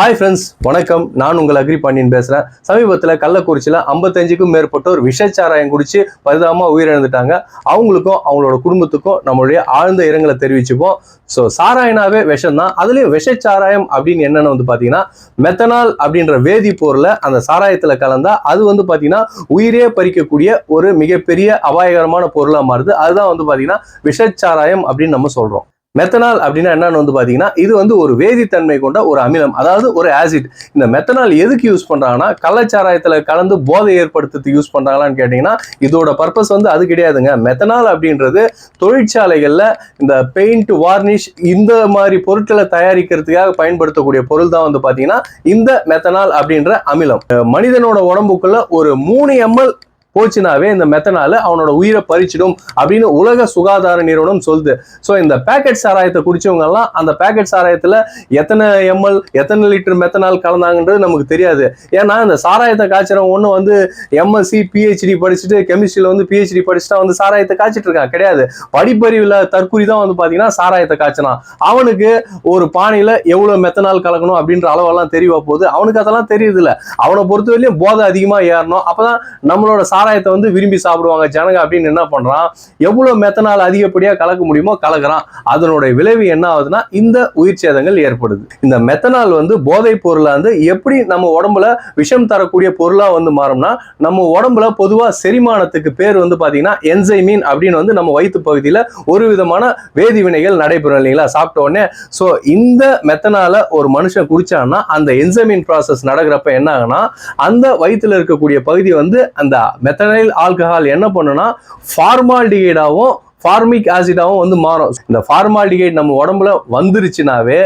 Hi friends வணக்கம். நான் உங்கள் அக்ரி பாண்டியன் பேசுகிறேன் சமீபத்தில் கள்ளக்குறிச்சியில் ஐம்பத்தஞ்சுக்கும் மேற்பட்டோர் விஷச்சாராயம் குடித்து பரிதாபமாக உயிரிழந்துட்டாங்க. அவங்களுக்கும் அவங்களோட குடும்பத்துக்கும் நம்மளுடைய ஆழ்ந்த இரங்கலை தெரிவிச்சுப்போம். ஸோ சாராயனாவே விஷம் தான் அதுலேயும் விஷச்சாராயம் அப்படின்னு என்னென்னு வந்து பார்த்தீங்கன்னா மெத்தனால் அப்படின்ற வேதிப்பொருளை அந்த சாராயத்தில் கலந்தால் அது வந்து பார்த்தீங்கன்னா உயிரே பறிக்கக்கூடிய ஒரு மிகப்பெரிய அபாயகரமான பொருளாக மாறுது. அதுதான் வந்து பார்த்தீங்கன்னா விஷச்சாராயம் அப்படின்னு நம்ம சொல்கிறோம் மெத்தனால் அப்படின்னா என்னன்னு வந்து பார்த்தீங்கன்னா இது வந்து ஒரு வேதித்தன்மை கொண்ட ஒரு அமிலம். அதாவது ஒரு ஆசிட் இந்த மெத்தனால் எதுக்கு யூஸ் பண்ணுறாங்கன்னா கள்ளச்சாராயத்தில் கலந்து போதை ஏற்படுத்துறதுக்கு யூஸ் பண்ணுறாங்களான்னு கேட்டிங்கன்னா இதோட பர்பஸ் வந்து அது கிடையாதுங்க. மெத்தனால் அப்படின்றது தொழிற்சாலைகளில் இந்த பெயிண்ட் வார்னிஷ் இந்த மாதிரி பொருட்களை தயாரிக்கிறதுக்காக பயன்படுத்தக்கூடிய பொருள் தான் வந்து பார்த்தீங்கன்னா இந்த மெத்தனால் அப்படின்ற அமிலம். மனிதனோட உடம்புக்குள்ள ஒரு மூணு எம்எல் போச்சுனாவே இந்த மெத்தனால அவனோட உயிரை பறிச்சிடும் அப்படின்னு உலக சுகாதார நிறுவனம் சொல்லுது. ஸோ இந்த பேக்கெட் சாராயத்தை குடிச்சவங்க எல்லாம் அந்த பேக்கெட் சாராயத்துல எத்தனை எம்எல் எத்தனை லிட்டர் மெத்தனால் கலந்தாங்கன்றது நமக்கு தெரியாது. ஏன்னா இந்த சாராயத்தை காய்ச்சறவன் ஒன்று வந்து எம்எஸ்சி பிஹெச்டி படிச்சுட்டு கெமிஸ்ட்ரியில் வந்து பிஹெச்டி படிச்சுட்டா வந்து சாராயத்தை காய்ச்சிட்டு இருக்கான் கிடையாது. படிப்பறிவில் தற்குறி தான் வந்து பார்த்தீங்கன்னா சாராயத்தை காய்ச்சினான் அவனுக்கு ஒரு பானையில் எவ்வளோ மெத்தனால் கலக்கணும் அப்படின்ற அளவெல்லாம் தெரியவா போகுது. அவனுக்கு அதெல்லாம் தெரியுது இல்ல அவனை பொறுத்தவரையிலும் போதை அதிகமாக ஏறணும். அப்பதான் நம்மளோட சாராயத்தை வந்து விரும்பி சாப்பிடுவாங்க ஜனங்க அப்படின்னு என்ன பண்றான்? எவ்வளவு மெத்தனால் அதிகப்படியா கலக்க முடியுமோ கலக்குறான். அதனுடைய விளைவு என்ன ஆகுதுன்னா இந்த உயிர் சேதங்கள் ஏற்படுது. இந்த மெத்தனால் வந்து போதைப் பொருளா வந்து எப்படி நம்ம உடம்புல விஷம் தரக்கூடிய பொருளா வந்து மாறும்னா நம்ம உடம்புல பொதுவா செரிமானத்துக்கு பேர் வந்து பாத்தீங்கன்னா என்சைமீன் அப்படின்னு வந்து நம்ம வயிற்று பகுதியில ஒரு விதமான வேதி வினைகள் நடைபெறும் இல்லைங்களா? சாப்பிட்ட உடனே. ஸோ இந்த மெத்தனால ஒரு மனுஷன் குடிச்சான்னா அந்த என்சைமின் ப்ராசஸ் நடக்கிறப்ப என்ன ஆகுனா அந்த வயிற்றுல இருக்கக்கூடிய பகுதி வந்து அந்த மெத்தனைல் ஆல்கஹால் என்ன பண்ணுன்னா ஃபார்மால்டிகைடாவும் ஃபார்மிக் ஆசிடாகவும் வந்து மாறும். இந்த ஃபார்மால்டிகைட் நம்ம உடம்புல வந்துருச்சுனாவே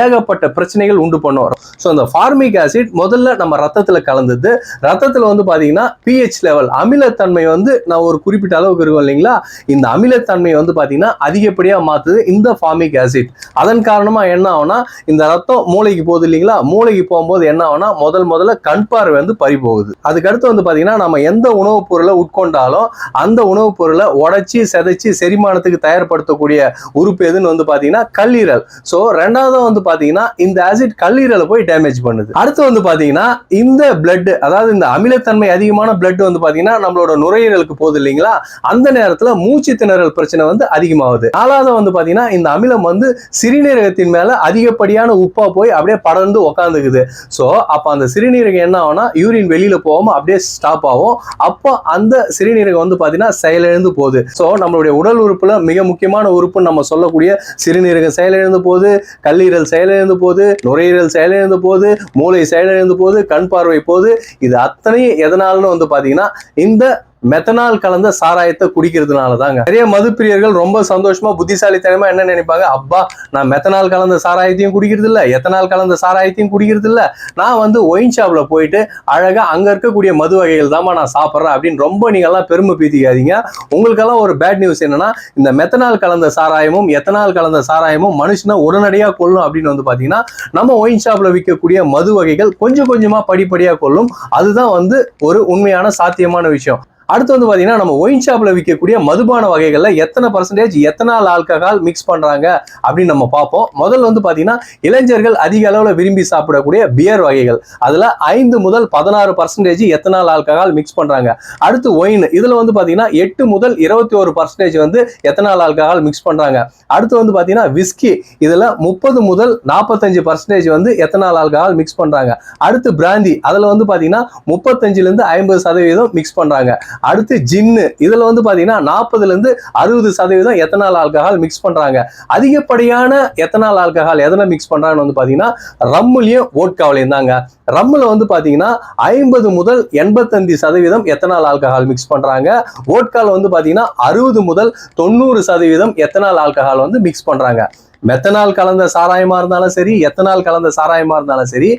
ஏகப்பட்ட பிரச்சனைகள் உண்டு பண்ணும். ஸோ அந்த ஃபார்மிக் ஆசிட் முதல்ல நம்ம ரத்தத்தில் கலந்தது. ரத்தத்தில் வந்து பார்த்தீங்கன்னா பிஹெச் லெவல் அமிலத்தன்மை வந்து நான் ஒரு குறிப்பிட்ட அளவுக்கு இருக்கும் இல்லைங்களா? இந்த அமிலத்தன்மை வந்து பார்த்தீங்கன்னா அதிகப்படியாக மாற்றுது இந்த ஃபார்மிக் ஆசிட் அதன் காரணமாக என்ன ஆகும்னா இந்த ரத்தம் மூளைக்கு போகுது இல்லைங்களா? மூளைக்கு போகும்போது என்ன ஆகும்னா முதல் முதல்ல கண் பார்வை வந்து பறி போகுது அதுக்கடுத்து வந்து பார்த்தீங்கன்னா நம்ம எந்த உணவுப் பொருளை உட்கொண்டாலும் அந்த உணவுப் பொருளை உடைச்சி செதைச்சி செரிமானத்துக்கு தயார்படுத்தக்கூடிய உறுப்பு எதுன்னு வந்து பார்த்தீங்கன்னா கல்லீரல். ஸோ ரெண்டாவது வந்து பார்த்தீங்கன்னா இந்த ஆசிட் கல்லீரலை போய் டேமேஜ் பண்ணுது. அடுத்து வந்து பார்த்தீங்கன்னா இந்த பிளட் அதாவது இந்த அமிலத்தன்மை அதிகமான பிளட் வந்து பார்த்தீங்கன்னா நம்மளோட நுரையீரலுக்கு போகுது இல்லைங்களா? அந்த நேரத்தில் மூச்சு திணறல் பிரச்சனை வந்து அதிகமாகுது. நாலாவது வந்து பார்த்தீங்கன்னா இந்த அமிலம் வந்து சிறுநீரகத்தின் மேல அதிகப்படியான உப்பா போய் அப்படியே படர்ந்து உக்காந்துக்குது. ஸோ அப்போ அந்த சிறுநீரகம் என்ன ஆகும்னா யூரின் வெளியில போகாம அப்படியே ஸ்டாப் ஆகும். அப்போ அந்த சிறுநீரகம் வந்து பார்த்தீங்கன்னா செயலிழந்து போகுது. ஸோ நம்மளுடைய உடல் உறுப்புல மிக முக்கியமான உறுப்புன்னு நம்ம சொல்லக்கூடிய சிறுநீரகம் செயலிழந்த போது கல்லீரல் செயலிழந்த போது நுரையீரல் செயலிழந்த போகுது மூளை செயலிழந்து போது கண் பார்வை போகுது. இது அத்தனையும் எதனாலன்னு வந்து பார்த்தீங்கன்னா இந்த மெத்தனால் கலந்த சாராயத்தை குடிக்கிறதுனால தாங்க நிறைய மதுப்பிரியர்கள் ரொம்ப சந்தோஷமா புத்திசாலித்தனமா என்ன நினைப்பாங்க? அப்பா நான் மெத்தனால் கலந்த சாராயத்தையும் குடிக்கிறது இல்ல எத்தனால் கலந்த சாராயத்தையும் குடிக்கிறது இல்ல நான் வந்து ஒயின் ஷாப்ல போயிட்டு அழகா அங்க இருக்கக்கூடிய மது வகைகள் தாம்மா நான் சாப்பிட்றேன் அப்படின்னு ரொம்ப நீங்க எல்லாம் பெருமை பீத்திக்காதீங்க. உங்களுக்கெல்லாம் ஒரு பேட் நியூஸ் என்னன்னா இந்த மெத்தனால் கலந்த சாராயமும் எத்தனால் கலந்த சாராயமும் மனுஷனை உடனடியாக கொள்ளும் அப்படின்னு வந்து பாத்தீங்கன்னா நம்ம ஒயின் ஷாப்ல விற்கக்கூடிய மது வகைகள் கொஞ்சம் கொஞ்சமா படிப்படியா கொள்ளும் அதுதான் வந்து ஒரு உண்மையான சாத்தியமான விஷயம். அடுத்து வந்து பார்த்தீங்கன்னா நம்ம ஒயின் ஷாப்பில் விற்கக்கூடிய மதுபான வகைகளில் எத்தனை பர்சன்டேஜ் எத்தனால் ஆல்கஹால் மிக்ஸ் பண்ணுறாங்க அப்படின்னு நம்ம பார்ப்போம். முதல்ல வந்து பார்த்தீங்கன்னா இளைஞர்கள் அதிக அளவில் விரும்பி சாப்பிடக்கூடிய பியர் வகைகள். அதில் ஐந்து முதல் பதினாறு பர்சன்டேஜ் எத்தனால் ஆல்கஹால் மிக்ஸ் பண்ணுறாங்க அடுத்து ஒயின் இதில் வந்து பார்த்தீங்கன்னா எட்டு முதல் இருபத்தி ஒரு பர்சன்டேஜ் வந்து எத்தனால் ஆல்கஹால் மிக்ஸ் பண்ணுறாங்க அடுத்து வந்து பார்த்தீங்கன்னா விஸ்கி இதில் முப்பது முதல் நாற்பத்தஞ்சு பர்சன்டேஜ் வந்து எத்தனால் ஆல்கஹால் மிக்ஸ் பண்ணுறாங்க அடுத்து பிராந்தி அதில் வந்து பார்த்தீங்கன்னா முப்பத்தஞ்சுலேருந்து ஐம்பது சதவீதம் மிக்ஸ் பண்ணுறாங்க அடுத்து ஜின்னு இதில் வந்து பார்த்தீங்கன்னா நாற்பதுலேருந்து அறுபது சதவீதம் எத்தனால் ஆல்கஹால் மிக்ஸ் பண்ணுறாங்க அதிகப்படியான எத்தனால் ஆல்கஹால் எதனை மிக்ஸ் பண்ணுறாங்கன்னு வந்து பார்த்தீங்கன்னா ரம்முலையும் ஓட்காவிலையும் தாங்க. ரம்மில் வந்து பார்த்தீங்கன்னா ஐம்பது முதல் எண்பத்தஞ்சு சதவீதம் எத்தனால் ஆல்கஹால் மிக்ஸ் பண்ணுறாங்க ஓட்கால் வந்து பார்த்தீங்கன்னா அறுபது முதல் தொண்ணூறு சதவீதம் எத்தனால் ஆல்கஹால் வந்து மிக்ஸ் பண்ணுறாங்க மெத்தனால் கலந்த சாராயமா இருந்தாலும் சரி எத்தனால் கலந்த சாராயமா இருந்தாலும் சரி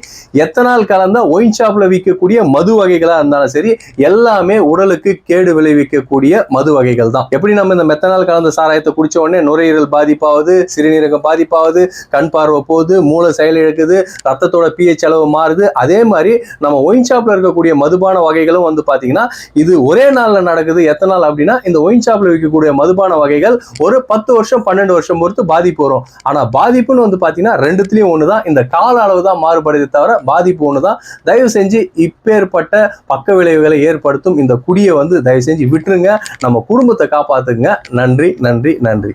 எத்தனால் கலந்த ஒயின் ஷாப்ல விற்கக்கூடிய மது வகைகளா இருந்தாலும் சரி எல்லாமே உடலுக்கு கேடு விளைவிக்கக்கூடிய மது வகைகள் தான். எப்படி நம்ம இந்த மெத்தனால் கலந்த சாராயத்தை குடிச்ச உடனே நுரையீரல் பாதிப்பாகுது சிறுநீரகம் பாதிப்பாகுது கண் பார்வை போகுது மூளை செயலிழக்குது ரத்தத்தோட பிஹெச் அளவு மாறுது அதே மாதிரி நம்ம ஒயின் ஷாப்ல இருக்கக்கூடிய மதுபான வகைகளும் வந்து பாத்தீங்கன்னா இது ஒரே நாள்ல நடக்குது. எத்தனால் அப்படின்னா இந்த ஒயின் ஷாப்ல விற்கக்கூடிய மதுபான வகைகள் ஒரு பத்து வருஷம் பன்னெண்டு வருஷம் பொறுத்து பாதிப்பு வரும். ஆனா பாதிப்புன்னு வந்து பாத்தீங்கன்னா ரெண்டுத்துலயும் ஒண்ணுதான். இந்த கால அளவு தான் மாறுபடுதே தவிர பாதிப்பு ஒண்ணுதான். தயவு செஞ்சு இப்பேற்பட்ட பக்க விளைவுகளை ஏற்படுத்தும் இந்த குடியை வந்து தயவு செஞ்சு விட்டுருங்க. நம்ம குடும்பத்தை காப்பாற்றுங்க நன்றி நன்றி நன்றி.